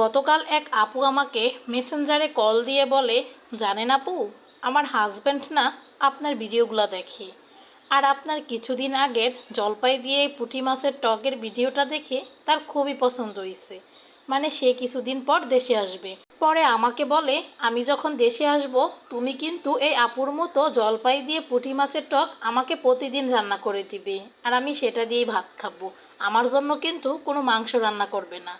গতকাল এক আপু আমাকে মেসেঞ্জারে কল দিয়ে বলে, জানেন আপু, আমার হাজব্যান্ড না আপনার ভিডিওগুলো দেখে। আর আপনার কিছুদিন আগের জলপাই দিয়ে পুঁটি মাছের টকের ভিডিওটা দেখে তার খুবই পছন্দ হয়েছে। মানে সে কিছুদিন পর দেশে আসবে। পরে আমাকে বলে, আমি যখন দেশে আসব, তুমি কিন্তু এই আপুর মতো জলপাই দিয়ে পুঁটি মাছের টক আমাকে প্রতিদিন রান্না করে দিবে। আর আমি সেটা দিয়েই ভাত খাব। আমার জন্য কিন্তু কোনো মাংস রান্না করবে না।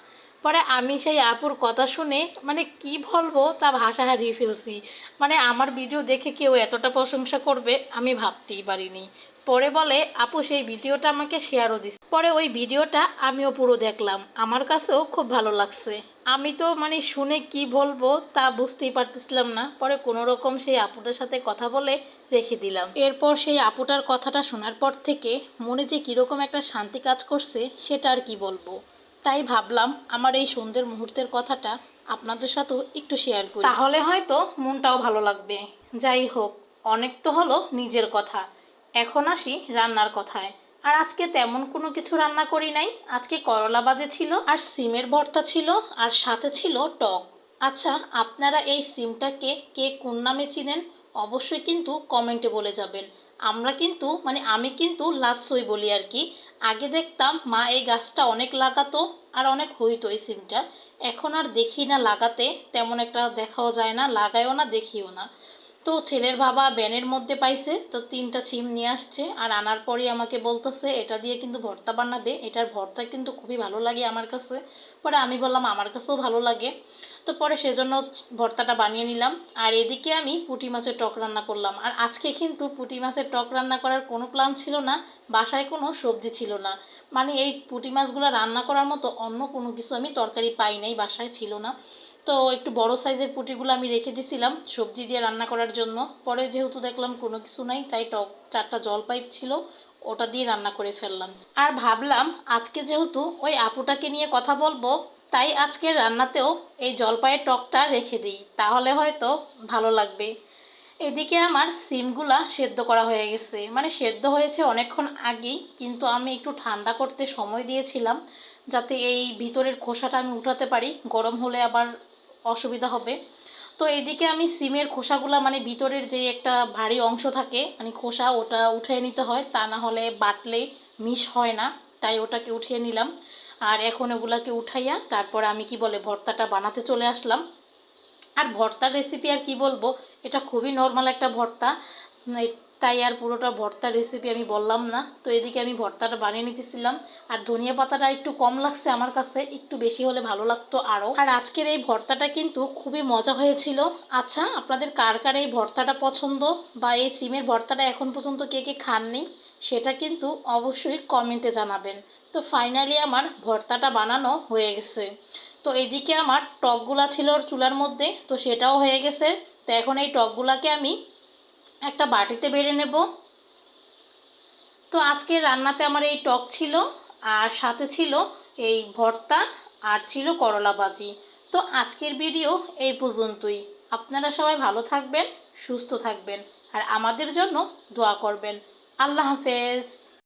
পরে আমি সেই আপুর কথা শুনে মানে কি বলব, তা ভাষা হারিয়ে ফেলছি। মানে আমার ভিডিও দেখে কেউ এতটা প্রশংসা করবে, আমি ভাবতেই পারিনি। পরে বলে, আপু, সেই ভিডিওটা আমাকে শেয়ারও দিস। পরে ওই ভিডিওটা আমিও পুরো দেখলাম। আমার কাছেও খুব ভালো লাগছে। আমি তো মানে শুনে কি বলব, তা বুঝতেই পারতেছিলাম না। পরে কোনো রকম সেই আপুটার সাথে কথা বলে রেখে দিলাম। এরপর সেই আপুটার কথাটা শোনার পর থেকে মনে যে কীরকম একটা শান্তি কাজ করছে, সেটা আর কি বলব? তাই ভাবলাম আমার এই সুন্দর মুহূর্তের কথাটা আপনাদের সাথেও একটু শেয়ার করি। তাহলে হয়তো মনটাও ভালো লাগবে। যাই হোক, অনেক তো হলো নিজের কথা। এখন আসি রান্নার কথায়। আর আজকে তেমন কোনো কিছু রান্না করি নাই। আজকে করলা বাজে ছিল, আর সিমের ভর্তা ছিল, আর সাথে ছিল টক। আচ্ছা আপনারা এই সিমটাকে কে কোন নামে চিনেন? অবশ্যই কিন্তু কমেন্টে বলে যাবেন। আমরা কিন্তু মানে আমি কিন্তু লাচ্ছই বলি আর কি। আগে দেখতাম মা এই গাছটা অনেক লাগাতো আর অনেক হইতো এই সিমটা। এখন আর দেখি না লাগাতে, তেমন একটা দেখাও যায় না, লাগায়ও না, দেখিও না। তো ছেলের বাবা ব্যানের মধ্যে পাইছে, তো তিনটা সিম নিয়ে আসছে। আর আনার পরেই আমাকে বলতেছে, এটা দিয়ে কিন্তু ভর্তা বানাবে। এটার ভর্তা কিন্তু খুবই ভালো লাগে আমার কাছে। পরে আমি বললাম, আমার কাছেও ভালো লাগে। তো পরে সেজন্য ভর্তাটা বানিয়ে নিলাম। আর এদিকে আমি পুঁটি মাছের টক রান্না করলাম। আর আজকে কিন্তু পুঁটি মাছের টক রান্না করার কোনো প্ল্যান ছিল না, বাসায় কোনো সবজি ছিল না। মানে এই পুঁটি মাছগুলো রান্না করার মতো অন্য কোনো কিছু আমি তরকারি পাই নাই, বাসায় ছিল না। তো একটু বড় সাইজের পুঁটিগুলো আমি রেখে দিছিলাম সবজি দিয়ে রান্না করার জন্য। পরে যেহেতু দেখলাম কোনো কিছু নাই, তাই টক চারটা জল পাইপ ছিল, ওটা দিয়ে রান্না করে ফেললাম। আর ভাবলাম আজকে যেহেতু ওই আপুটাকে নিয়ে কথা বলব, তাই আজকে রান্নাতেও এই জলপাইয়ের টকটা রেখে দিই, তাহলে হয়তো ভালো লাগবে। এদিকে আমার সিমগুলা সেদ্ধ করা হয়ে গেছে। মানে সেদ্ধ হয়েছে অনেকক্ষণ আগেই, কিন্তু আমি একটু ঠান্ডা করতে সময় দিয়েছিলাম, যাতে এই ভিতরের খোসাটা আমি উঠাতে পারি। গরম হলে আবার অসুবিধা হবে। তো এইদিকে আমি সিমের খোসাগুলা মানে ভিতরের যে একটা ভারী অংশ থাকে মানে খোসা ওটা উঠিয়ে নিতে হয়, তা না হলে বাটলে মিশ হয় না, তাই ওটাকে উঠিয়ে নিলাম। আর এখন ওগুলাকে উঠাইয়া তারপর আমি কি বলে ভর্তাটা বানাতে চলে আসলাম। আর ভর্তার রেসিপি আর কি বলব, এটা খুবই নর্মাল একটা ভর্তা। তাই আর পুরোটা ভর্তার রেসিপি আমি বললাম না। তো এদিকে আমি ভর্তাটা বানিয়ে নিতেছিলাম। আর ধনিয়া পাতাটা একটু কম লাগছে আমার কাছে, একটু বেশি হলে ভালো লাগতো আরও আর আজকের এই ভর্তাটা কিন্তু খুবই মজা হয়েছিল। আচ্ছা আপনাদের কার কার এই ভর্তাটা পছন্দ? বা এই সিমের ভর্তাটা এখন পর্যন্ত কে কে খাননি? সেটা কিন্তু অবশ্যই কমেন্টে জানাবেন। তো ফাইনালি আমার ভর্তাটা বানানো হয়ে গেছে। তো এদিকে আমার টকগুলা ছিল চুলার মধ্যে, তো সেটাও হয়ে গেছে। তো এখন এই টকগুলাকে আমি একটা বাটিতে বেড়ে নেব। তো আজকে রান্নাতে আমার এই টক ছিল, আর সাথে ছিল এই ভর্তা, আর ছিল করলা বাজি তো আজকের ভিডিও এই পর্যন্তই। আপনারা সবাই ভালো থাকবেন, সুস্থ থাকবেন, আর আমাদের জন্য দোয়া করবেন। আল্লাহ হাফেজ।